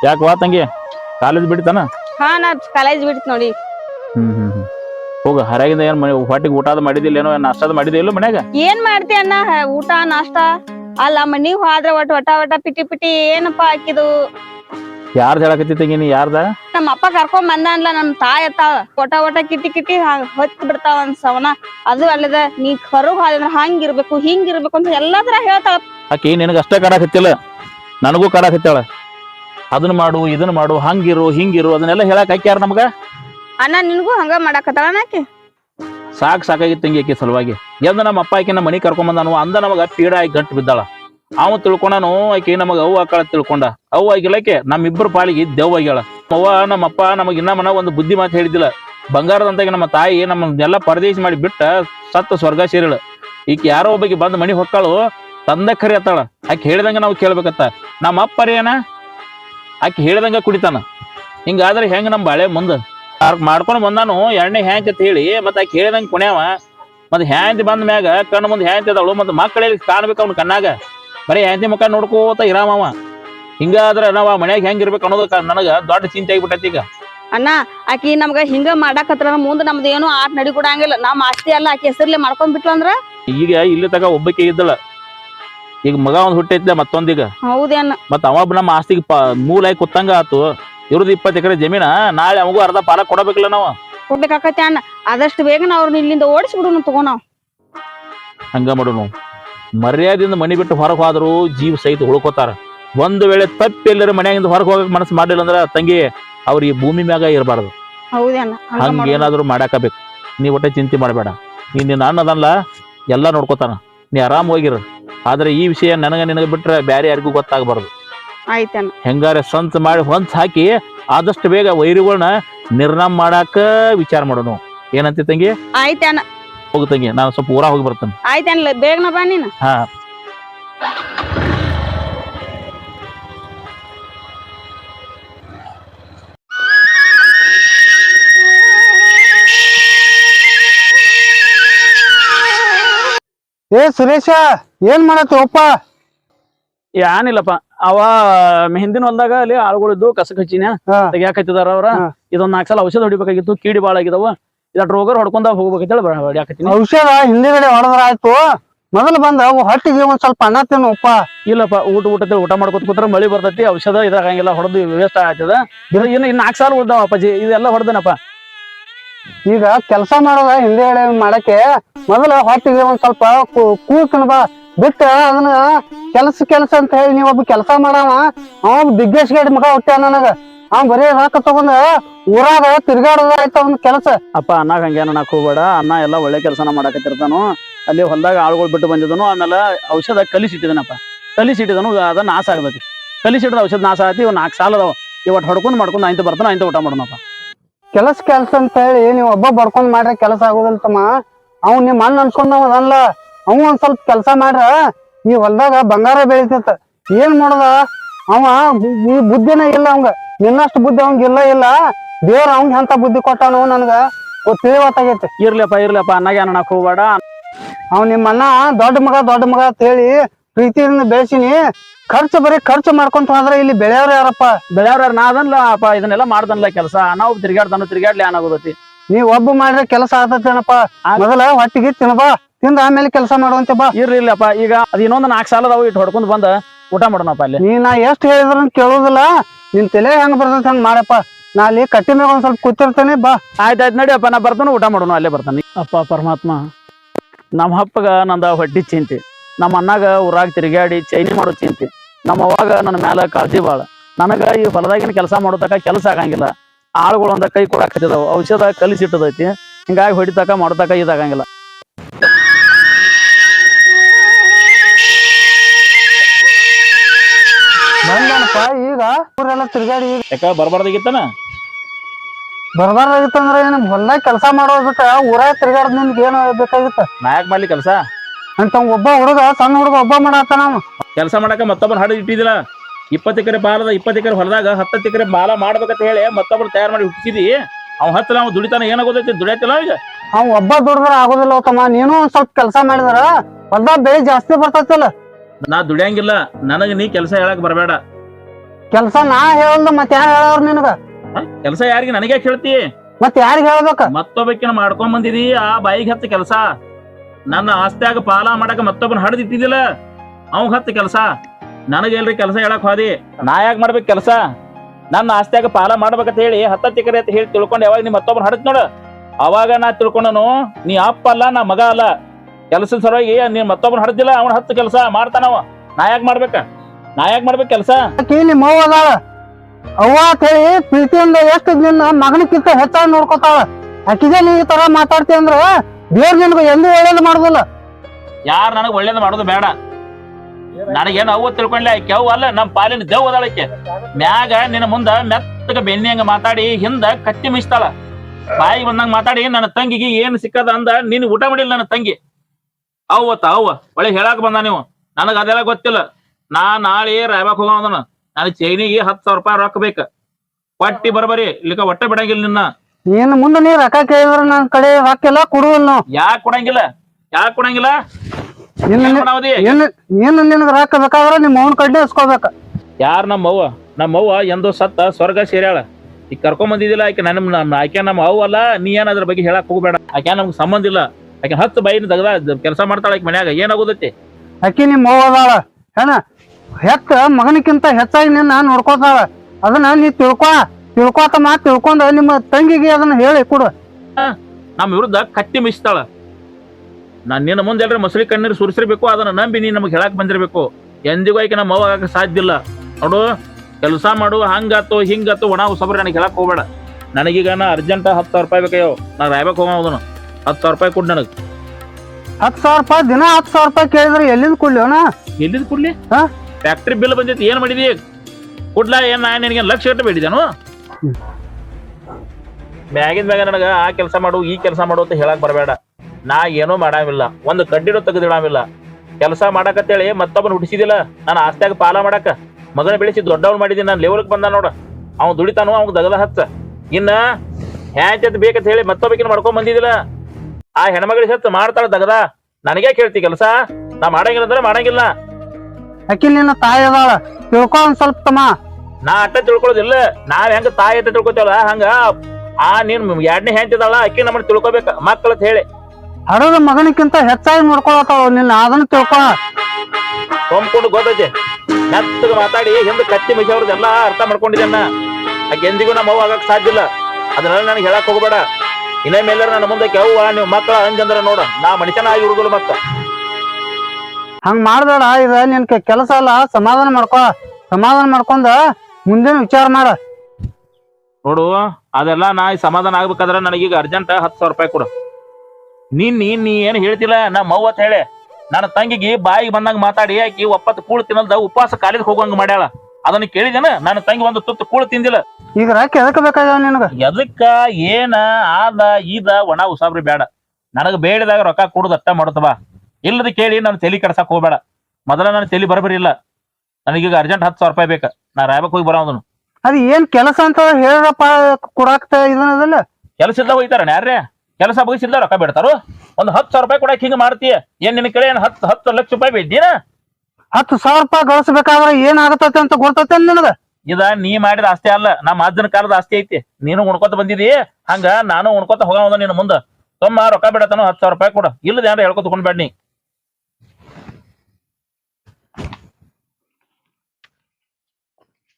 ಯಾಕೆ ವಾ ತಂಗಿ? ಕಾಲೇಜ್ ಬಿಡ್ತಾನ? ಹಾ ನಾ ಕಾಲೇಜ್ ಬಿಡ್ತ ನೋಡಿ. ಹ್ಮ್ ಹ್ಮ್ ಹ್ಮ್. ಹೋಗ ಹರಾಗಿಂದ ಏನ್ ಮನೆ ಹೊಟ್ಟಿಗೆ ಊಟ ಅದು ಮಾಡಿದಿಲ್ಲ ಏನೋ ನಾಷ್ಟಾದ ಮಾಡಿದಿಲ್ಲ ಮನ್ಯಾಗ? ಏನ್ ಮಾಡ್ತಿ ಅಣ್ಣ? ಹ- ಊಟ ನಾಷ್ಟ? ಅಲ್ಲ ಮನಿಗ್ ಹೋದ್ರ ಒಟ್ ವಟ ವಟ ಪಿಟಿ ಪಿಟಿ ಏನಪ್ಪಾ ಹಾಕಿದು ಯಾರ್ ಹೇಳಕತ್ತಿ ತಂಗಿ ನೀ ಯಾರ್ದ? ನಮ್ಮ ಅಪ್ಪ ಕರ್ಕೊಂಡ್ ಬಂದ ಅನ್ಲ ನಮ್ ತಾಯಿ ಅತ್ತಾಳ ಒಟ ಒಟ ಕಿಟಿ ಕಿಟಿ ಹಾ- ಬಿಡ್ತಾವ ಅನ್ಸವನ ಅದು ಅಲ್ಲದ ನೀ ಹೊರಗ್ ಹೋದ್ರ ಹಂಗಿರ್ಬೇಕು ಹಿಂಗಿರ್ಬೇಕು ಅಂತ ಎಲ್ಲಾದ್ರ ಹೇಳ್ತಾಳ. ಆಕಿ ನಿನಗ ಅಷ್ಟೇ ಕಾಡಕತ್ತಿಲ್ಲ. ನನಗೂ ಕಾಡಕತ್ತಾಳ. ಅದನ್ನ ಮಾಡು ಇದನ್ನ ಮಾಡು ಹಂಗಿರು ಹಿಂಗಿರು ಅದನ್ನೆಲ್ಲ ಹೇಳಕ್ ಹಾಕ್ಯಾರ ನಮಗ? ಅಣ್ಣ ನಿನ್ಗೂ ಹಂಗ ಮಾಡಾಕತ್ತಾಳ ನಾಕಿ ಸಾಕ್ ಸಾಕಾಗಿತ್ತು ತಂಗಿ ಆಕಿ ಸಲುವಾಗಿ. ಎಂದ ನಮ್ಮ ಅಪ್ಪ ಆಕಿನ ಮನಿ ಕರ್ಕೊಂಡ್ ಬಂದಾನು ಅಂದ ನಮಗ ಪೀಡ ಆಗಿ ಗಂಟು ಬಿದ್ದಾಳ. ಅವ ತಿಳ್ಕೊಂಡನು ಆಕಿ ನಮಗ ಅವ್ವ ಆಕಳ ತಿಳ್ಕೊಂಡ. ಅವ್ವ ಆಗಿಲ್ಲಕ್ಕೆ ನಮ್ಮಿಬ್ಬರ ಪಾಳಿಗೆ ದೆವ್ವ ಆಗ್ಯಾಳ. ಅವ್ವ ನಮ್ಮ ಅಪ್ಪ ನಮಗ ಇನ್ನ ಮನ ಒಂದು ಬುದ್ಧಿ ಮಾತು ಹೇಳಿದಿಲ್ಲ ಬಂಗಾರದಂತಾಗಿ ನಮ್ಮ ತಾಯಿ ನಮ್ಮನ್ನೆಲ್ಲ ಪರದೇಶ ಮಾಡಿ ಬಿಟ್ಟ ಸತ್ತ ಸ್ವರ್ಗ ಸೇರಿಳು. ಈಕಿ ಯಾರೋ ಒಬ್ಬಕಿ ಬಂದ್ ಮನಿ ಹೊಕ್ಕಾಳು ತಂದ ಕರಿ ಅತ್ತಾಳ ಆಕಿ ಹೇಳಿದಂಗ ನಾವು ಕೇಳ್ಬೇಕತ್ತ. ನಮ್ಮ ಅಪ್ಪರೇನಾ ಏನ ಆಕಿ ಹೇಳ್ದಂಗ ಕುಡಿತಾನ. ಹಿಂಗಾದ್ರೆ ಹೆಂಗ ನಮ್ಮ ಬಾಳೆ ಮುಂದ? ಮಾಡ್ಕೊಂಡು ಬಂದಾನು ಎಣ್ಣೆ ಹ್ಯಾಂಕ್ ಅಂತ ಹೇಳಿ ಮತ್ತೆ ಆಕೆ ಹೇಳಿದಂಗ ಕುಣ್ಯಾವ. ಮತ್ತೆ ಹ್ಯಾಂತಿ ಬಂದ ಮ್ಯಾಗ ಕಣ್ಣು ಮುಂದೆ ಹ್ಯಾಂತಿ ಅದಾಳು ಮತ್ತೆ ಮಕ್ಕಳಲ್ಲಿ ಕಾಣ್ಬೇಕು ಅವ್ನ ಕಣ್ಣಾಗ. ಬರೀ ಹ್ಯಾಂತಿ ಮುಖ ನೋಡ್ಕೋತ ಇರಾಮವ ಹಿಂಗಾದ್ರ ನಾವ್ ಆ ಮನ್ಯಾಗ ಹೆಂಗ್ ಇರ್ಬೇಕು ಅನ್ನೋದು ನನಗ ದೊಡ್ಡ ಚಿಂತೆ ಆಗಿಬಿಟ್ಟೈತಿ ಈಗ. ಅಣ್ಣ ಆಕಿ ನಮ್ಗ ಹಿಂಗ ಮಾಡಾಕತ್ರ ಮುಂದೆ ನಮ್ದು ಏನು ಆಟ ನಡಿ ಕೊಡಂಗಿಲ್ಲ ನಮ್ಮ ಆಸ್ತಿ ಅಲ್ಲ ಆಕಿ ಹೆಸರ್ಲೆ ಮಾಡ್ಕೊಂಡ್ ಬಿಟ್ಲ ಅಂದ್ರ ಈಗ ಇಲ್ಲಿ ತಗ ಒಬ್ಬಕ್ಕೆ ಇದ್ದಳ. ಈಗ ಮಗ ಒಂದ್ ಹುಟ್ಟೈತ್ಲೆ ಮತ್ತೊಂದೀಗ. ಹೌದೇನ. ಮತ್ತ ಅವ ನಮ್ಮ ಆಸ್ತಿಗೆ ಪ ಮೂಲ ಆಗಿ ಕುತ್ತಂಗ ಆತು. ಇವ್ರದ್ದು ಇಪ್ಪತ್ ಎಕರೆ ಜಮೀನ ನಾಳೆ ಅವಾಗೂ ಅರ್ಧ ಪಾಲ ಕೊಡಬೇಕಲ್ಲ ನಾವು. ಕೊಡ್ಬೇಕಾಕತಿ ಅಣ್ಣ. ಆದಷ್ಟು ಬೇಗ ನಾವ್ ಅವ್ರನ್ನ ಇಲ್ಲಿಂದ ಓಡಿಸಿ ಬಿಡೋಣ ತಗೋನಾ. ಹಂಗ ಮಾಡೋನು ಮರ್ಯಾದೆಯಿಂದ ಮನಿ ಬಿಟ್ಟು ಹೊರಗೆ ಹೋದ್ರು ಜೀವ ಸಹಿತ ಉಳ್ಕೋತಾರ. ಒಂದು ವೇಳೆ ತಪ್ಪಿ ಎಲ್ಲರ ಮನ್ಯಾಗಿಂದ ಹೊರಗೆ ಹೋಗಕ್ ಮನಸ್ಸು ಮಾಡಲಿಲ್ಲ ಅಂದ್ರೆ ತಂಗಿ ಅವ್ರ ಈ ಭೂಮಿ ಮ್ಯಾಗ ಇರಬಾರ್ದು. ಹೌದೇನ. ಹಂಗ ಹಂಗ. ಏನಾದ್ರು ಮಾಡಾಕಬೇಕು. ನೀ ಒಟ್ಟೆ ಚಿಂತೆ ಮಾಡಬೇಡ. ನೀನ್ ನಿನ್ನ ಅಣ್ಣದಲ್ಲ ಎಲ್ಲ ನೋಡ್ಕೋತಾನ. ನೀ ಆರಾಮ್ ಹೋಗಿರು. ಆದ್ರೆ ಈ ವಿಷಯ ನನಗ ನಿನಗ ಬಿಟ್ರೆ ಬ್ಯಾರೆ ಯಾರಿಗೂ ಗೊತ್ತಾಗಬಾರ್ದು. ಆಯ್ತಣ್ಣ ಹೆಂಗಾರೆ ಸಂತ ಮಾಡಿ ಹೊಂಚ್ ಹಾಕಿ ಆದಷ್ಟು ಬೇಗ ವೈರಿಗಳನ್ನ ನಿರ್ನಾಮ ಮಾಡಾಕ ವಿಚಾರ ಮಾಡೋಣ ಏನಂತಿ ತಂಗಿ? ಆಯ್ತಣ್ಣ ಹೋಗು ತಂಗಿ ನಾನು ಸ್ವಲ್ಪ ಊರ ಹೋಗಿ ಬರ್ತೇನೆ. ಆಯ್ತಣ್ಣ ಬೇಗನ ಬಾ ನೀನು. ಹಾ. ಏ ಸುರೇಶ ಏನ್ ಮಾಡತ್ತ ಒಪ್ಪ? ಏನಿಲ್ಲಪ್ಪ ಅವ ಹಿಂದಿನ ಹೊಲ್ದಾಗ ಅಲ್ಲಿ ಆಳುಗಳಿದ್ದು ಕಸ ಕಚ್ಚಿನ. ತೆಗಿಯಾಕತ್ತಿದಾರ ಅವ್ರ. ಇದೊಂದ್ ನಾಲ್ಕು ಸಲ ಔಷಧ ಹೊಡಿಬೇಕಾಗಿತ್ತು ಕೀಡಿ ಬಾಳ ಆಗಿದವ. ಇದ್ ರೋಗರ್ ಹೊಡ್ಕೊಂಡ ಹೋಗ್ಬೇಕಂತೇಳಿ ಹೊಡಿಯಾಕತ್ತೀನಿ. ಔಷಧ ಹಿಂದಿನ ಹೊಡೆದ್ರ ಆಯ್ತು. ಮೊದಲು ಬಂದ ಹೊಟ್ಟಿಗೆ ಒಂದ್ ಸ್ವಲ್ಪ ಅನ್ನ ತಿನ್ನು ಒಪ್ಪ. ಇಲ್ಲಪ್ಪ ಊಟ ಊಟ ಊಟ ಮಾಡ್ಕೊತ ಕೂತ್ರ ಮಳಿ ಬರ್ತೈತಿ ಔಷಧ ಇದಾಗಂಗಿಲ್ಲ ಹೊಡೆದು ವ್ಯವಸ್ಥೆ ಆಗ್ತದ. ಇನ್ನು ನಾಲ್ಕು ಸಾಲ ಉಳ್ದಾವ ಅಪ್ಪಾಜಿ ಇದೆಲ್ಲ ಹೊಡೆದನಪ್ಪ. ಈಗ ಕೆಲಸ ಮಾಡೋದ ಹಿಂದೆ ಹೇಳಿ ಮಾಡಕ್ಕೆ ಮೊದಲ ಹೊಟ್ಟಿಗೆ ಒಂದ್ ಸ್ವಲ್ಪ ಕೂಕಣ ಬಾ. ಬಿಟ್ಟ ಅದನ್ನ ಕೆಲಸ ಕೆಲಸ ಅಂತ ಹೇಳಿ ನೀವ್ ಒಬ್ಬ ಕೆಲಸ ಮಾಡವ. ಅವ ದಿಗ್ಗೇಶ್ ಗೇಡ್ ಮಗ ಹುಟ್ಟ ನನಗ. ಅವ್ ಬರೀ ರೊಕ್ಕ ತಗೊಂಡ ಊರಾದ ತಿರ್ಗಾಡೋದ ಆಯ್ತ ಒಂದ್ ಕೆಲಸ. ಅಪ್ಪ ಅನ್ನ ಹಂಗೇನ ನಾಕ್ ಹೋಗ್ಬೇಡ ಅನ್ನ ಎಲ್ಲ ಒಳ್ಳೆ ಕೆಲಸನ ಮಾಡಕತ್ತಿರ್ತಾನು. ಅಲ್ಲಿ ಹೊಲ್ದಾಗ ಆಳುಗಳು ಬಿಟ್ಟು ಬಂದಿದ್ದನು. ಆಮೇಲೆ ಔಷಧ ಕಲಿಸಿಟ್ಟಿದನಪ್ಪ. ಕಲಿಸಿಟ್ಟಿದನು, ಅದ ನಾಶ ಆಗ್ತೈತಿ. ಕಲಿಸಿಟ್ಟಿದ ಔಷಧ ನಾಶ ಆಗತಿ ಇವ್ ನಾಲ್ಕು ಸಾಲ ಅದಾವ. ಇವತ್ತು ಹೊಡ್ಕೊಂಡು ಮಾಡ್ಕೊಂಡು ಆಯ್ತು ಬರ್ತಾನ ಆಯ್ತು ಊಟ ಮಾಡೋಣಪ್ಪ. ಕೆಲಸ ಕೆಲಸ ಅಂತ ಹೇಳಿ ನೀವ್ ಒಬ್ಬ ಬಡ್ಕೊಂಡ್ ಮಾಡ್ರೆ ಕೆಲಸ ಆಗೋದಿಲ್ಲ ತಮ್ಮ. ಅವ್ ನಿಮ್ ಅಣ್ಣ ಅನ್ಸ್ಕೊಂಡವ ಅದಲ್ಲ. ಅವ ಒಂದ್ ಸ್ವಲ್ಪ ಕೆಲಸ ಮಾಡ್ರ ಈ ಹೊಲ್ದಾಗ ಬಂಗಾರ ಬೆಳಿತೈತ. ಏನ್ ಮಾಡೋದ? ಅವ ಈ ಬುದ್ಧಿನ ಇಲ್ಲ ಅವಂಗ. ನಿನ್ನಷ್ಟು ಬುದ್ಧಿ ಅವಂಗ ಇಲ್ಲ ಇಲ್ಲ. ದೇವ್ರ ಅವಂಗ ಎಂತ ಬುದ್ಧಿ ಕೊಟ್ಟಾನು ನನ್ಗ ತಿಳಿವತ್ತಾಗೈತಿ. ಇರ್ಲಪ್ಪ ಇರ್ಲಿಯಪ್ಪ ಅನ್ನಾಗ ಅನ್ನ ಅನ್ನಕ್ ಹೋಗ್ಬೇಡ ಅವ್ ನಿಮ್ಮ ಅಣ್ಣ ದೊಡ್ಡ ಮಗ ದೊಡ್ಡ ಮಗ ಅಂತ ಹೇಳಿ ಪ್ರೀತಿಯಿಂದ ಬೆಳೆಸಿನಿ. ಖರ್ಚು ಬರೀ ಖರ್ಚು ಮಾಡ್ಕೊಂತ ಹೋದ್ರೆ ಇಲ್ಲಿ ಬೆಳೆಯವ್ರ ಯಾರಪ್ಪ? ಬೆಳೆಯವ್ರ ನಾ ಅದನ್ಲ ಅಪ್ಪ ಇದನ್ನೆಲ್ಲ ಮಾಡ್ದನ್ಲ ಕೆಲಸ. ನಾವು ತಿರ್ಗಾಡ್ದನು ತಿರ್ಗಾಡ್ಲಿ ಏನಾಗೋದತಿ. ನೀ ಒಬ್ಬ ಮಾಡಿದ್ರೆ ಕೆಲಸ ಆತೇನಪ್ಪ ಮೊದಲ ಹೊಟ್ಟಿಗೆ ತಿನ್ಬಾ ತಿಂದ ಆಮೇಲೆ ಕೆಲಸ ಮಾಡುವಂತೆ ಬಾ. ಇರ್ಲಿಲ್ಲಪ್ಪ ಈಗ ಅದ್ ಇನ್ನೊಂದು ನಾಲ್ಕು ಸಾಲ ಅದಾವ ಇಟ್ಟು ಹೊಡ್ಕೊಂಡ್ ಬಂದ ಊಟ ಮಾಡೋಣಪ್ಪ ಅಲ್ಲಿ. ನೀ ನಾ ಎಷ್ಟ್ ಹೇಳಿದ್ರು ಕೇಳೋದಿಲ್ಲ. ನಿನ್ ತಲೆ ಹೆಂಗ್ ಬರ್ತೈತೆ ಹಂಗ್ ಮಾಡಪ್ಪ. ನಾ ಅಲ್ಲಿ ಕಟ್ಟಿ ಮೇಲೆ ಒಂದ್ ಸ್ವಲ್ಪ ಕೂತಿರ್ತೇನೆ ಬಾ. ಆಯ್ತಾಯ್ತು ನಡಿಯಪ್ಪ ನಾ ಬರ್ತಾನೆ ಊಟ ಮಾಡೋಣ ಅಲ್ಲೇ ಬರ್ತಾನೆ. ಅಪ್ಪ ಪರಮಾತ್ಮ. ನಮ್ಮ ಅಪ್ಪಗ ನಂದ ಹೊಟ್ಟಿ ಚಿಂತೆ. ನಮ್ಮ ಅಣ್ಣಗ ಊರಾಗ ತಿರುಗಾಡಿ ಚೈನಿ ಮಾಡೋ ಚಿಂತೆ. ನಮ್ಮ ಅವಾಗ ನನ್ನ ಮ್ಯಾಲ ಕಾಳಜಿ ಬಾಳ. ನನಗ ಈ ಹೊಲದಾಗಿನ ಕೆಲಸ ಮಾಡೋತಕ ಕೆಲಸ ಆಗಂಗಿಲ್ಲ. ಆಳುಗಳು ಒಂದ ಕೈ ಕೊಡಾಕತ್ತಿದಾವ. ಔಷಧ ಕಲಿಸಿಟ್ಟದೈತಿ ಹಿಂಗಾಗಿ ಹೊಡಿತಕ ಮಾಡೋತಕ ಇದಾಗಂಗಿಲ್ಲ. ಈಗ ಊರೆಲ್ಲ ತಿರ್ಗಾಡಿ ಈಗ. ಯಾಕ ಬರಬಾರ್ದಾಗಿತ್ತನ? ಬರಬಾರ್ದಾಗಿತ್ತಂದ್ರ ನಿಮ್ ಹೊಲ್ದಾಗ ಕೆಲಸ ಮಾಡೋದ್ ಬಿಟ್ಟ ಊರಾಗ ತಿರ್ಗಾಡದ್ ನಿಮ್ಗೆ ಏನು ಬೇಕಾಗಿತ್ತ? ನಾ ಯಾಕೆ ಮಾಡ್ಲಿ ಕೆಲಸ? ಅಂತ ಒಬ್ಬ ಹುಡುಗ ಸಣ್ಣ ಹುಡುಗ ಒಬ್ಬ ಮಾಡತ್ತಾನ. ಕೆಲಸ ಮಾಡಾಕ ಮತ್ತೊಬ್ಬನ ಹಾಡು ಇಟ್ಟಿದಿಲ್ಲ ಇಪ್ಪತ್ತು ಎಕರೆ ಬಾಲದ ಇಪ್ಪತ್ತು ಎಕರೆ ಹೊಲದಾಗ ಹತ್ತತ್ತು ಎಕರೆ ಬಾಲ ಮಾಡ್ಬೇಕಂತ ಹೇಳಿ ಮತ್ತೊಬ್ಬರು ತಯಾರು ಮಾಡಿ ಹುಟ್ಟಿಸಿದಿ ಅವ್ ಹತ್ತಲ ಅವ್ನು ದುಡಿತಾನ ಏನಾಗೋದೈತಿ ದುಡಿಯತ್ತಿಲ್ಲ ಈಗ. ಅವ್ ಒಬ್ಬ ದುಡಿದ್ರ ಆಗೋದಿಲ್ಲ ತಮ್ಮ. ನೀನು ಒಂದ್ ಸ್ವಲ್ಪ ಕೆಲಸ ಮಾಡಿದ್ರ ಹೊಲ್ದಾಗ ಬೆಳೆ ಜಾಸ್ತಿ ಬರ್ತೈತಲ್ಲ. ನಾ ದುಡಿಯಂಗಿಲ್ಲ. ನನಗ ನೀ ಕೆಲಸ ಹೇಳಕ್ ಬರಬೇಡ. ಕೆಲಸ ನಾ ಹೇಳ ಮತ್ತೆ ಯಾರು ಹೇಳವ್ರ ನಿನಗ? ಕೆಲಸ ಯಾರಿಗೆ ನನಗೆ ಕೇಳ್ತಿ? ಮತ್ ಯಾರಿಗೆ ಹೇಳ್ಬೇಕ? ಮತ್ತೊಬ್ಬಕಿನ ಮಾಡ್ಕೊಂಡ್ ಬಂದಿದಿ ಆ ಬಾಯಿಗೆ ಹತ್ತ ಕೆಲಸ. ನನ್ನ ಆಸ್ತಿಯಾಗ ಪಾಲ ಮಾಡಕ ಮತ್ತೊಬ್ಬನ ಹಡ್ದಿಟ್ಟಿದಿಲ್ಲ ಅವ್ ಹತ್ತ ಕೆಲಸ. ನನಗೇಲ್ರಿ ಕೆಲಸ ಹೇಳಕ್ ಹೋದಿ? ನಾ ಯಾಕೆ ಮಾಡ್ಬೇಕು ಕೆಲಸ? ನನ್ನ ಆಸ್ತಿಯಾಗ ಪಾಲ ಮಾಡ್ಬೇಕಂತ ಹೇಳಿ ಹತ್ತ ಎಕರೆ ಅಂತ ಹೇಳಿ ತಿಳ್ಕೊಂಡು ಯಾವಾಗ ನಿಮ್ಮ ಮತ್ತೊಬ್ರು ಹಡತ್ ನೋಡು. ಅವಾಗ ನಾ ತಿಳ್ಕೊಂಡನು ನೀ ಅಪ್ಪ ಅಲ್ಲ ನಾ ಮಗ ಅಲ್ಲ. ಕೆಲಸದ ಸಲುವಾಗಿ ನೀನ್ ಮತ್ತೊಬ್ಬರು ಹಡ್ದಿಲ್ಲ ಅವ್ನ ಹತ್ತು ಕೆಲಸ ಮಾಡ್ತಾನವ ನಾ ಯಾಕೆ ಮಾಡ್ಬೇಕ? ನಾ ಯಾಕೆ ಮಾಡ್ಬೇಕು ಕೆಲಸ? ಆಕಿ ನಿಮ್ಮ ಅವ್ವ ಅದಾಳ. ಅವ್ವ ಅಂತ ಹೇಳಿ ಪ್ರೀತಿಯಿಂದ ಎಷ್ಟು ನಿನ್ನ ಮಗನಕ್ಕಿಂತ ಹೆಚ್ಚಾಗಿ ನೋಡ್ಕೊತಾಳ. ಆಕಿಗೆ ನೀ ಈ ತರ ಮಾತಾಡ್ತಿ ಅಂದ್ರ ದೇವ್ರ ನಿನ್ಗ ಎಂದೂ ಒಳ್ಳೇದು ಮಾಡುದಿಲ್ಲ. ಯಾರು ನನಗೆ ಒಳ್ಳೇದು ಮಾಡೋದು ಬೇಡ. ನನಗೇನು ಅವ್ವ ತಿಳ್ಕೊಂಡ್ಲೆ ಆಕೆ? ಅವ್ವ ಅಲ್ಲ ನಮ್ಮ ಪಾಲಿನ ದೇವ್ ಅದಾಳಕ್ಕೆ ಮ್ಯಾಗ ನಿನ್ನ ಮುಂದ ಮೆತ್ತಗ ಬೆನ್ನಿ ಹಂಗ ಮಾತಾಡಿ ಹಿಂದ ಕತ್ತಿ ಮಿಸ್ತಾಳ ಬಾಯಿ ಬಂದಂಗ ಮಾತಾಡಿ ನನ್ನ ತಂಗಿಗೆ ಏನ್ ಸಿಕ್ಕದ ಅಂದ ನೀನು ಊಟ ಮಾಡಿಲ್ಲ ನನ್ನ ತಂಗಿ. ಅವತ್ತ ಅವ್ವ ಒಳ್ಳೆ ಹೇಳಾಕ ಬಂದ ನೀವು. ನನಗ ಅದೆಲ್ಲ ಗೊತ್ತಿಲ್ಲ. ನಾ ನಾಳೆ ರಾಯಬಾಕ್ ಹೋಗೋದನ ನನ್ ಚೈನಿಗೆ ಹತ್ತು ಸಾವಿರ ರೂಪಾಯಿ ರೊಕ್ಕ ಬೇಕ. ಪಟ್ಟಿ ಬರಬರಿ ಇಲ್ಲಿಕ ಒಟ್ಟೆ ಬಿಡಂಗಿಲ್ಲ ನಿನ್ನ. ಏನ್ ಮುಂದೆ ನೀ ರೊಕ್ಕ ಕೇಳಿದ್ರ ನನ್ನ ಕಡೆ ರೊಕ್ಕ ಎಲ್ಲ ನಾವು ಯಾಕೆ ಕೊಡಂಗಿಲ್ಲ? ಯಾಕೆ ಕೊಡಂಗಿಲ್ಲ? ನೀನು ನಿನಗ ರೊಕ್ಕ ಬೇಕಾದ್ರೆ ನಿಮ್ಮ ಅವ್ನ ಕಡ್ಡೆ ಇಸ್ಕೋಬೇಕ. ಯಾರ ನಮ್ಮವ್ವ? ನಮ್ಮವ್ವ ಎಂದೋ ಸತ್ತ ಸ್ವರ್ಗ ಸೇರ್ಯಾಳ. ಈಗ ಕರ್ಕೊಂಡ್ ಬಂದಿದ್ದಿಲ್ಲ ಆಕೆ ನನ್ನ ನಮ್ಮ ಆಕೆ ನಮ್ಮ ಅವ್ವ ಅಲ್ಲ ನೀ ಏನ್ ಅದ್ರ ಬಗ್ಗೆ ಹೇಳಕ್ ಹೋಗ್ಬೇಡ. ಆಕೆ ನಮ್ಗೆ ಸಂಬಂಧ ಇಲ್ಲ. ಆಕೆ ಹತ್ತು ಬೈನ ತೆಗ್ದ ಕೆಲಸ ಮಾಡ್ತಾಳ ಆಕೆ ಮನ್ಯಾಗ. ಏನಾಗೋದೈತಿ ಆಕೆ ನಿಮ್ಮ ಅವ್ವ ಅದಾಳ. ಏನ ಹೆತ್ತ ಮಗನಕ್ಕಿಂತ ಹೆಚ್ಚಾಗಿ ನಿನ್ನ ನೋಡ್ಕೋತಾಳ. ಅದನ್ನ ನೀ ತಿಳ್ಕೊ ತಿಳ್ಕೊತ ಮಾತ್ ತಿಳ್ಕೊಂಡ ನಿಮ್ಮ ತಂಗಿಗೆ ಅದನ್ನ ಹೇಳಿ ಕೊಡು. ನಮ್ಮ ವಿರುದ್ಧ ಕತ್ತಿ ಮಿಸ್ತಾಳ ನಾನ್ ನಿನ್ನ ಮುಂದೆ ಎಲ್ಲರೂ ಮೊಸಳಿ ಕಣ್ಣೀರು ಸುರಿಸಿರ್ಬೇಕು ಅದನ್ನ ನಂಬಿ ನೀನು ನಮಗೆ ಹೇಳಕ್ಕೆ ಬಂದಿರಬೇಕು. ಎಂದಿಗೂ ಆಕೆ ನಮ್ಮ ಆಗಕ್ಕೆ ಸಾಧ್ಯ ಇಲ್ಲ. ನೋಡು ಕೆಲಸ ಮಾಡು ಹಂಗಾತು ಹಿಂಗಾತು ಒಣ ಸಬ್ರಿ ನನಗೆ ಹೇಳಕ್ಕೆ ಹೋಗ್ಬೇಡ. ನನಗೀಗ ನಾ ಅರ್ಜೆಂಟ್ ಹತ್ತು ಸಾವಿರ ರೂಪಾಯಿ ಬೇಕಯ್ಯೋ ನಾನು ರಾಯ್ಬೇಕು ಹೋಗೋದನು ಹತ್ತು ಸಾವಿರ ರೂಪಾಯಿ ಕೊಡು ನನಗೆ. ಹತ್ತು ಸಾವಿರ ರೂಪಾಯಿ ದಿನ ಹತ್ತು ಸಾವಿರ ರೂಪಾಯಿ ಕೇಳಿದ್ರೆ ಎಲ್ಲಿಂದ ಕೊಡ್ಲಿ ಅಣ್ಣ ಎಲ್ಲಿದ್ ಕೊಡ್ಲಿ? ಹಾ? ಫ್ಯಾಕ್ಟ್ರಿ ಬಿಲ್ ಬಂದಿತ್ತು ಏನು ಮಾಡಿದಿ? ಕೊಡ್ಲಾ ಏನು ನಾನು ನಿನಗೆ ಲಕ್ಷ ಗಂಟೆ ಬೇಡಿದೇನು ಮ್ಯಾಗಿನ ಮ್ಯಾಗ ನನಗೆ ಆ ಕೆಲಸ ಮಾಡು ಈ ಕೆಲಸ ಮಾಡು ಅಂತ ಹೇಳಕ್ ಬರಬೇಡ. ನಾ ಏನೂ ಮಾಡಾಮಿಲ್ಲ ಒಂದು ಕಡ್ಡಿನೂ ತೆಗೆದಿಡಾಮಿಲ್ಲ ಕೆಲಸ ಮಾಡಕತ್ತೇಳಿ ಮತ್ತೊಬ್ಬನ ಹುಟ್ಟಿಸಿದಿಲ್ಲ. ನಾನು ಆಸ್ತಿಯಾಗ ಪಾಲ ಮಾಡಕ. ಮಗನ ಬೆಳೆಸಿ ದೊಡ್ಡವನ್ ಮಾಡಿದ್ದೀನಿ ನಾನು ಲೆವೆಲ್ಗೆ ಬಂದ ನೋಡ. ಅವ್ನು ದುಡಿತಾನು ಅವ್ನು ದಗದ ಹಚ್ಚ. ಇನ್ನ ಹ್ಯಾಂಚತ್ ಬೇಕಂತ ಹೇಳಿ ಮತ್ತೊಬ್ಬಕಿನ ಮಾಡ್ಕೊಂಡು ಬಂದಿದಿಲ್ಲ. ಆ ಹೆಣ್ಮಗಳ ಸತ್ತು ಮಾಡ್ತಾಳ ದಗದ. ನನಗೆ ಕೇಳ್ತಿ ಕೆಲಸ. ನಾ ಮಾಡಂಗಿಲ್ಲ ಅಂದ್ರೆ ಮಾಡಂಗಿಲ್ಲ. ಅಕ್ಕಿ ನಿನ್ನ ತಾಯಿ ಅದಾಳ. ತಿಳ್ಕೊ ಒಂದ್ ಸ್ವಲ್ಪ ತಮ್ಮ. ನಾ ಅಟ್ಟ ತಿಳ್ಕೊಳ್ಳೋದಿಲ್ಲ. ನಾವ್ ಹೆಂಗ ತಾಯಿ ಅಂತ ತಿಳ್ಕೊತೇವಲ್ಲ ಹಂಗ ಆ ನೀನ್ ಎರಡನೇ ಹೆಂಚಿದಾಳ ಅಕ್ಕಿ ನಮ್ಮನ್ನ ತಿಳ್ಕೊಬೇಕ. ಮಕ್ಕಳ ಹೇಳಿ. ಹಡದ ಮಗನಕ್ಕಿಂತ ಹೆಚ್ಚಾಗಿ ನೋಡ್ಕೊಳತಾವ ನಿನ್ನ? ಅದನ್ನ ತಿಳ್ಕೊ. ಸೋಮ್ಕೊಂಡು ಗೊತ್ತೈತಿ. ಮಾತಾಡಿ ಹಿಂದೆ ಕತ್ತಿ ಮಿಸವ್ರದೆಲ್ಲ ಅರ್ಥ ಮಾಡ್ಕೊಂಡಿದ್ದೇನ ಆಕೆ ಎಂದಿಗೂ ನಮ್ಮ ಅವ್ವ ಆಗಕ್ ಸಾಧ್ಯ ಇಲ್ಲ. ಅದನ್ನೆಲ್ಲ ನನಗೆ ಹೇಳಕ್ ಹೋಗ್ಬೇಡ. ಇನ್ನೇ ಮೇಲೆ ನನ್ನ ಮುಂದೆ ಅವ್ವ ನೀವು ಮಕ್ಕಳ ಅಂಜಂದ್ರ ನೋಡ. ನಾ ಮನುಷ್ಯನ ಆಗಿ ಇರುದಿಲ್ಲ ಮತ್ತ. ಹಂಗ್ ಮಾಡ್ಬೇಡ ಇದ ನಿನ್ ಕೆ- ಕೆಲಸ ಅಲ್ಲ ಸಮಾಧಾನ ಮಾಡ್ಕೊ. ಸಮಾಧಾನ ಮಾಡ್ಕೊಂಡ ಮುಂದಿನ ವಿಚಾರ ಮಾಡ. ನೋಡು ಅದೆಲ್ಲ ನಾ ಈ ಸಮಾಧಾನ ಆಗ್ಬೇಕಾದ್ರೆ ನನಗೀಗ ಅರ್ಜೆಂಟ್ ಹತ್ತು ಸಾವಿರ ರೂಪಾಯಿ ಕೊಡು. ನೀನ್ ನೀನ್ ನೀ ಏನ್ ಹೇಳ್ತಿಲ್ಲ? ನಾ ಅಂತ ಹೇಳಿ. ನನ್ನ ತಂಗಿಗೆ ಬಾಯಿಗೆ ಬಂದಂಗ ಮಾತಾಡಿ ಆಕಿ ಒಪ್ಪತ್ತು ಕೂಳು ತಿನ್ನಲ್ದ ಉಪವಾಸ ಕಾಲಿಗೆ ಹೋಗಂಗ ಮಾಡ್ಯಾಳ. ಅದನ್ನ ಕೇಳಿದೇನ? ನನ್ನ ತಂಗಿ ಒಂದು ತುತ್ತು ಕೂಳು ತಿಂದಿಲ್ಲ. ಈಗ ಎದಕ್ ಬೇಕಾಗ್ಯಾವ ನಿನಗ? ಎದಕ್ಕ ಏನ ಆದ ಈದ ಒಣ ಉಸಾಬ್ರಿ ಬೇಡ ನನಗ ಬೇಡಿದಾಗ ರೊಕ್ಕ ಕೊಡುದು ಅಟ್ಟ ಮಾಡುತ್ತ ಬಾ. ಇಲ್ಲದ ಕೇಳಿ ನಾನು ತಲಿ ಕೆಡ್ಸಕ್ ಹೋಗ್ಬೇಡ. ಮೊದಲ ನನ್ನ ತಲಿ ಬರಬರಿ ಇಲ್ಲ. ನನಗೀಗ ಅರ್ಜೆಂಟ್ ಹತ್ತು ಸಾವಿರ ರೂಪಾಯಿ ಬೇಕಾ. ನಾ ರಾಯಬಕ್ ಹೋಗಿ ಬರೋದನು ಅದ್ ಏನ್ ಕೆಲಸ ಅಂತ ಹೇಳಪ್ಪ ಕೊಡಾಕ್ತ ಇದನ್ನದಲ್ಲ ಕೆಲಸ ಇಲ್ಲ ಹೋಯ್ತಾರ ಯಾರೇ ಕೆಲಸ ಮುಗಿಸಿಲ್ಲ ರೊಕ್ಕ ಬಿಡ್ತಾರು? ಒಂದು ಹತ್ತು ಸಾವಿರ ರೂಪಾಯಿ ಕೊಡಕ್ ಹಿಂಗ ಮಾಡ್ತೀಯ? ಏನ್ ನಿನ್ ಕಡೆ ಏನ್ ಹತ್ತು ಹತ್ತು ಲಕ್ಷ ರೂಪಾಯಿ ಬಿದ್ದೀನ? ಹತ್ತು ಸಾವಿರ ರೂಪಾಯಿ ಗಳಿಸ್ಬೇಕಾದ್ರೆ ಏನ್ ಆಗತೈತಿ ಅಂತ ಗೊತ್ತೈತೆ ನಿನಗ? ಇದ ನೀ ಮಾಡಿದ ಆಸ್ತಿ ಅಲ್ಲ ನಮ್ಮ ಅಜ್ಜನ ಕಾಲದ ಆಸ್ತಿ ಐತಿ. ನೀನು ಉಣ್ಕೋತ ಬಂದಿದಿ? ಹಂಗ ನಾನು ಉಣ್ಕೋತ ಹೋಗೋದ ನಿನ್ನ ಮುಂದ. ತಮ್ಮ ರೊಕ್ಕ ಬಿಡತನ ಹತ್ತು ಸಾವಿರ ರೂಪಾಯಿ ಕೊಡ. ಇಲ್ಲದ ಏನಾರ ಹೇಳ್ಕೊತ ಕೊಂಡ್ಬೇಡ ನೀ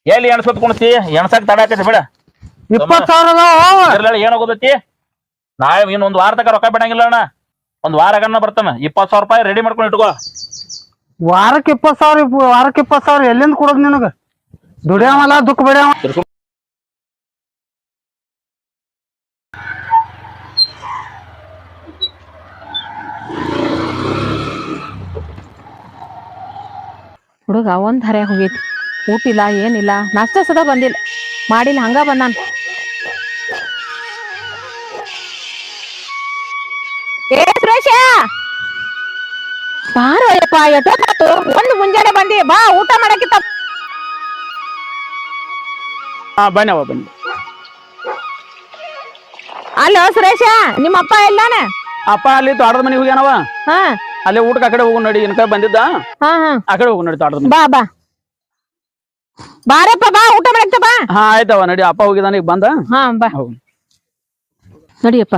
ಎಲ್ಲಿ ಎಣಸೋತ್ ಕುಣಿಸಿ ಎಣಸಕ್ ತಡ ಆಕೈತಿ ಬೇಡ. ಇಪ್ಪತ್ ಸಾವಿರ ಏನಾಗೋದೈತಿ ನಾಳೆ ಇನ್ನೊಂದು ಒಂದ್ ವಾರ ತಕ ರೊಕ್ಕ ಬಿಡಂಗಿಲ್ಲ ಅಣ್ಣ. ಒಂದ್ ವಾರ ಆಗಣ್ಣ ಬರ್ತಾನ. ಇಪ್ಪತ್ ಸಾವಿರ ರೂಪಾಯಿ ರೆಡಿ ಮಾಡ್ಕೊಂಡು ಇಟ್ಕೋ. ವಾರಕ್ಕೆ ಇಪ್ಪತ್ ಸಾವಿರ ವಾರಕ್ಕೆ ಇಪ್ಪತ್ ಸಾವಿರ ಎಲ್ಲಿಂದ ಕೊಡೋದ್ ನಿನಗ? ದುಡಿಯಾವಲ್ಲ ದುಃಖ ಬಿಡ್ಯಾವ ಹುಡುಗ ಒಂದ್ ಹರೆ ಹೋಗೈತಿ. ಊಟಿಲ್ಲ ಏನಿಲ್ಲ. ನಾಷ್ಟ ಸದ ಬಂದಿಲ್ಲ. ಮಾಡಿಲ್ಲ ಹಂಗ ಬಂದಾನ. ಏ ಸುರೇಶ! ಬಾರೋ ಯಪ್ಪ ಎಷ್ಟೊತ್ತಾತು ಒಂದು ಮುಂಜಾನೆ ಬಂದಿ ಬಾ ಊಟ ಮಾಡಕ್ಕಿತ್ತ. ಹಾ ಬನ್ನಿ ಬನ್ನಿ ಅಲ್ಲೋ ಸುರೇಶ ನಿಮ್ಮ ಅಪ್ಪ ಎಲ್ಲಾನ? ಅಪ್ಪ ಅಲ್ಲಿ ತೋಟದ ಮನೆಗೆ ಹೋಗ್ಯಾನವ. ಹಾ. ಅಲ್ಲೇ ಊಟಕ್ಕೆ ಆ ಕಡೆ ಹೋಗು ನಡಿ ಇನ್ಕ ಬಂದಿದ್ದ. ಹಾ ಹಾ. ಆ ಕಡೆ ಹೋಗು ನಡಿ ತೋಟದ ಮನೆ ಬಾ ಬಾ. ಬಾರಪ್ಪ ಬಾ. ಹಾ ಆಯ್ತವ ನಡಿ ಅಪ್ಪ ಹೋಗಿದಾನ ಈಗ ಬಂದ. ಹಾ ಬಾ. ಹೋಗು. ನಡಿಯಪ್ಪ.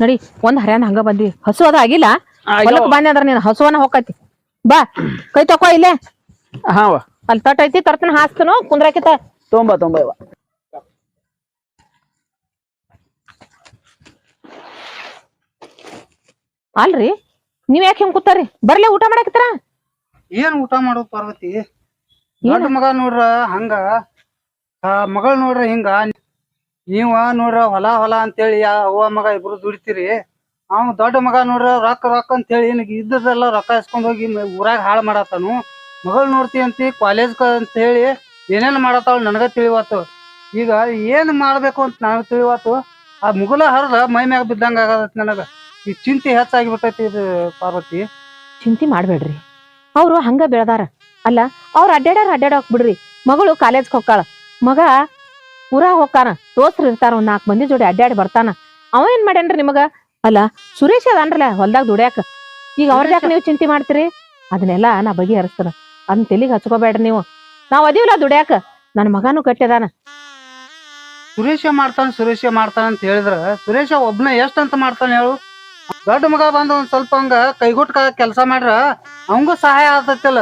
ನಡಿ ಒಂದ್ ಹರ್ಯಾನ ಹಂಗ ಬಂದ್ವಿ. ಹಸು ಅದ ಆಗಿಲ್ಲ. ಹೊಲಕ್ ಬಂದೆ ಅಂದ್ರ ನೀನ್ ಹಸುವನ ಹೋಗತಿ ಬಾ ಕೈ ತಕೋ ಇಲ್ಲೇ. ಹಾವ ಅಲ್ಲಿ ತಟ್ ಐತಿ ತರ್ತನ ಹಾಸ್ತನು ಕುಂದ್ರಾಕಿತ. ತೊಂಬ ತೊಂಬ ಇವ. ಅಲ್ರಿ ನೀವ್ ಯಾಕೆ ಹಿಂಗ್ ಕೂತಾರಿ ಬರ್ಲಿ ಊಟ ಮಾಡಾಕತ್ತಾರ ಏನ್ ಊಟ ಮಾಡೋದು ಪಾರ್ವತಿ? ದೊಡ್ಡ ಮಗ ನೋಡ್ರ ಹಂಗ. ಆ ಮಗಳ್ ನೋಡ್ರ ಹಿಂಗ. ನೀವ ನೋಡ್ರ ಹೊಲ ಹೊಲ ಅಂತೇಳಿ ಆ ಅವ್ವ ಮಗ ಇಬ್ರು ದುಡಿತೀರಿ. ಅವ್ ದೊಡ್ಡ ಮಗ ನೋಡ್ರ ರೊಕ್ಕ ರೊಕ್ಕ ಅಂತೇಳಿ ನಿನಗೆ ಇದ್ದದೆಲ್ಲ ರೊಕ್ಕ ಇಸ್ಕೊಂಡ್ ಹೋಗಿ ಊರಾಗ ಹಾಳು ಮಾಡತ್ತಾನು. ಮಗಳು ನೋಡ್ತಿ ಅಂತಿ ಕಾಲೇಜ್ ಅಂತ ಹೇಳಿ ಏನೇನ್ ಮಾಡತ್ತಾಳ ನನಗ ತಿಳಿವಾತು ಈಗ ಏನ್ ಮಾಡ್ಬೇಕು ಅಂತ ನನಗ ತಿಳಿವಾತು ಆ ಮುಗುಲ ಹರಿದ ಮೈ ಮ್ಯಾಗ ಬಿದ್ದಂಗ ಆಗತ್ ನನಗ. ಈ ಚಿಂತೆ ಹೆಚ್ಚಾಗಿ ಬಿಟ್ಟೈತಿ ಇದು ಪಾರ್ವತಿ. ಚಿಂತೆ ಮಾಡ್ಬೇಡ್ರಿ. ಅವ್ರು ಹಂಗ ಬೆಳ್ದಾರ. ಅಲ್ಲ, ಅವ್ರು ಅಡ್ಡಾಡ್ಯಾರ ಅಡ್ಡಾಡಕ್ ಬಿಡ್ರಿ. ಮಗಳು ಕಾಲೇಜ್ಗೆ ಹೋಗ್ತಾಳ. ಮಗ ಊರಾಗ ಹೋಗ್ತಾನ ದೋಸ್ತ್ರು ಇರ್ತಾರ ಒಂದ್ ನಾಲ್ಕು ಮಂದಿ ಜೋಡಿ ಅಡ್ಡಾಡಿ ಬರ್ತಾನ. ಅವ ಏನ್ ಮಾಡ್ಯಾನ್ರಿ ನಿಮಗ? ಅಲ್ಲ ಸುರೇಶ್ ಅದಾನ್ರಲ್ಲ ಹೊಲ್ದಾಗ ದುಡ್ಯಾಕ. ಈಗ ಅವ್ರ ಅವ್ರದ್ಯಾಕ ನೀವು ಚಿಂತೆ ಮಾಡ್ತೀರಿ? ಅದನ್ನೆಲ್ಲ ನಾ ಬಗೆಹರಿಸ್ತಾನ. ಅದನ್ನ ತೆಲಿಗೆ ಹಚ್ಕೋಬೇಡ್ರಿ ನೀವು. ನಾವ್ ಅದೀವಲ್ಲ ದುಡ್ಯಾಕ. ನನ್ನ ಮಗನೂ ಕಟ್ಟಿದಾನ ಸುರೇಶ ಮಾಡ್ತಾನ ಸುರೇಶ ಮಾಡ್ತಾನ ಅಂತ ಹೇಳಿದ್ರ ಸುರೇಶ ಒಬ್ನ ಎಷ್ಟ್ ಅಂತ ಮಾಡ್ತಾನ ಹೇಳು. ದೊಡ್ಡ ಮಗ ಬಂದು ಒಂದ್ ಸ್ವಲ್ಪ ಹಂಗ ಕೈಗುಟ್ಕ ಕೆಲಸ ಮಾಡ್ರ ಅವಂಗೂ ಸಹಾಯ ಆಗ್ತೈತಿಲ್ಲ.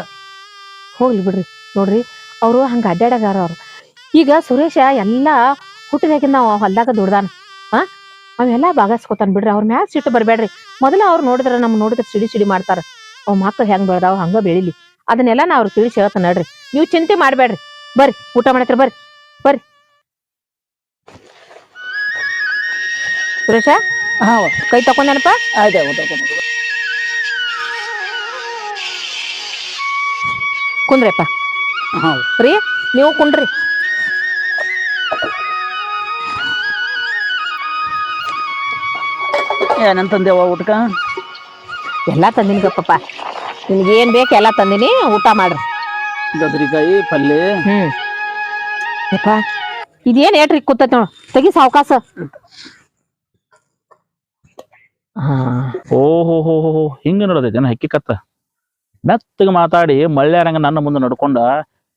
ಹೋಗ್ಲಿ ಬಿಡ್ರಿ. ನೋಡ್ರಿ ಅವರು ಹಂಗ ಅಡ್ಡಾಡಗಾರ ಅವ್ರು. ಈಗ ಸುರೇಶ ಎಲ್ಲಾ ಹುಟ್ಟಿದಾಗಿಂದ ನಾವು ಹೊಲ್ದಾಗ ದುಡ್ದಾನ. ಹಾ ಅವೆಲ್ಲ ಬಾಗಸ್ಕೊತಾನ ಬಿಡ್ರಿ ಅವ್ರ ಮ್ಯಾಲ ಸಿಟ್ಟು ಬರಬೇಡ್ರಿ ಮೊದಲ ಅವ್ರು ನೋಡಿದ್ರ ನಮ್ ನೋಡಿದ್ರೆ ಸಿಡಿ ಸಿಡಿ ಮಾಡ್ತಾರ. ಅವ್ ಮಕ್ಳು ಹೆಂಗ್ ಬೆಳ್ದಾವ ಹಂಗ ಬೆಳಿಲಿ. ಅದನ್ನೆಲ್ಲ ನಾ ಅವ್ರಿಗೆ ತಿಳಿಸಿ ಹೇಳ್ತಾನ ನಡ್ರಿ. ನೀವು ಚಿಂತೆ ಮಾಡ್ಬೇಡ್ರಿ ಬರ್ರಿ ಊಟ ಮಾಡತ್ರ ಬರ್ರಿ. ಬರ್ರಿ. ಸುರೇಶ? ಹಾ ಕೈ ತಕೊಂಡನಪ್ಪ? ಆಯ್ತು ಕುಂದ್ರಪ್ಪ. ಹಾ ರೀ ನೀವು ಕುಂಡ್ರಿ. ಏನಂತಂದೇವ ಊಟಕ ಎಲ್ಲ ತಂದಿನಿ ಗಪ್ಪಪ್ಪ. ನಿಮ್ಗೆ ಏನ್ ಬೇಕು ಎಲ್ಲ ತಂದಿನಿ ಊಟ ಮಾಡ್ರಿ. ಗದ್ರಿಕಾಯಿ ಪಲ್ಲೆ. ಹ್ಮ್. ಯಪ್ಪ ಇದೇನ್ ಹೇಳ್ರಿ ಕೂತೈತಿ ನೋಡು. ತೆಗಿ ಸಾವಕಾಸ. ಹಾ ಓಹೋ ಹೋ ಹೋ ಹೋ ಹಿಂಗ ನಡ್ದೈತೆ ಏನ ಹಕ್ಕಿಕತ್ತ ಮೆತ್ತಗೆ ಮಾತಾಡಿ ಮಳ್ಳ್ಯಾರಂಗ ನನ್ನ ಮುಂದೆ ನಡ್ಕೊಂಡ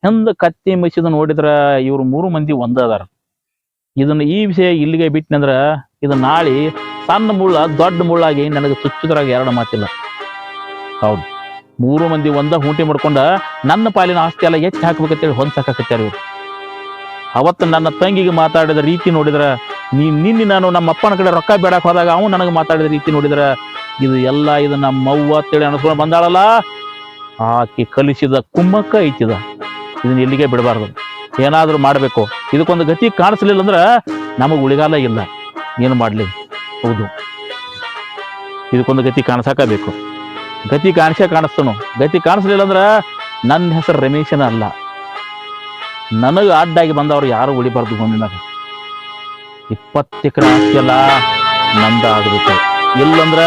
ಹಿಂದ ಕತ್ತಿ ಮಿಸಿದ ನೋಡಿದ್ರ ಇವ್ರು ಮೂರು ಮಂದಿ ಒಂದ ಅದಾರ. ಇದನ್ನ ಈ ವಿಷಯ ಇಲ್ಲಿಗೆ ಬಿಟ್ನಂದ್ರ ಇದು ನಾಳೆ ಸಣ್ಣ ಮುಳ್ಳ, ದೊಡ್ಡ ಮುಳ್ಳಾಗಿ ನನಗೆ ಚುಚ್ಚುದ್ರಾಗ ಎರಡು ಮಾತಿಲ್ಲ. ಹೌದು. ಮೂರು ಮಂದಿ ಒಂದ ಹೂಂಟಿ ಮಾಡ್ಕೊಂಡ ನನ್ನ ಪಾಲಿನ ಆಸ್ತಿ ಎಲ್ಲ ಹೆಚ್ಚು ಹಾಕ್ಬೇಕಂತೇಳಿ ಹೊಂದ್ಸಕತ್ತಾರ ಇವ್ರು. ಅವತ್ತು ನನ್ನ ತಂಗಿಗೆ ಮಾತಾಡಿದ ರೀತಿ ನೋಡಿದ್ರ, ನೀ ನಿನ್ನೆ ನಾನು ನಮ್ಮ ಅಪ್ಪನ ಕಡೆ ರೊಕ್ಕ ಬೇಡಕ್ಕೆ ಹೋದಾಗ ಅವನು ನನಗೆ ಮಾತಾಡಿದ ರೀತಿ ನೋಡಿದ್ರ, ಇದು ಎಲ್ಲ ಇದು ನಮ್ಮ ಅವ್ವ ಅಂತೇಳಿ ಅನ್ಸ್ಕೊಂಡು ಬಂದಾಳಲ್ಲ? ಆಕೆ ಕಲಿಸಿದ ಕುಮ್ಮಕ್ಕ ಐತಿದ. ಇದನ್ನ ಇಲ್ಲಿಗೆ ಬಿಡಬಾರ್ದು. ಏನಾದ್ರೂ ಮಾಡ್ಬೇಕು. ಇದಕ್ಕೊಂದು ಗತಿ ಕಾಣಿಸ್ಲಿಲ್ಲ ಅಂದ್ರೆ ನಮಗ್ ಉಳಿಗಾಲ ಇಲ್ಲ. ಏನು ಮಾಡ್ಲಿ? ಹೌದು. ಇದಕ್ಕೊಂದು ಗತಿ ಕಾಣಿಸಕಬೇಕು. ಗತಿ ಕಾಣಿಸೇ ಕಾಣಿಸ್ತಾನು. ಗತಿ ಕಾಣಿಸ್ಲಿಲ್ಲ ಅಂದ್ರೆ ನನ್ನ ಹೆಸರು ರಮೇಶನ ಅಲ್ಲ. ನನಗೆ ಅಡ್ಡಾಗಿ ಬಂದವ್ರು ಯಾರು ಉಳಿಬಾರ್ದು ಮುಂದಿನಾಗ ಇಪ್ಪತ್ತು ಎಕರೆ ಆಸ್ತಿ ಎಲ್ಲ ನಂದ ಆಗಬೇಕು ಇಲ್ಲಂದ್ರ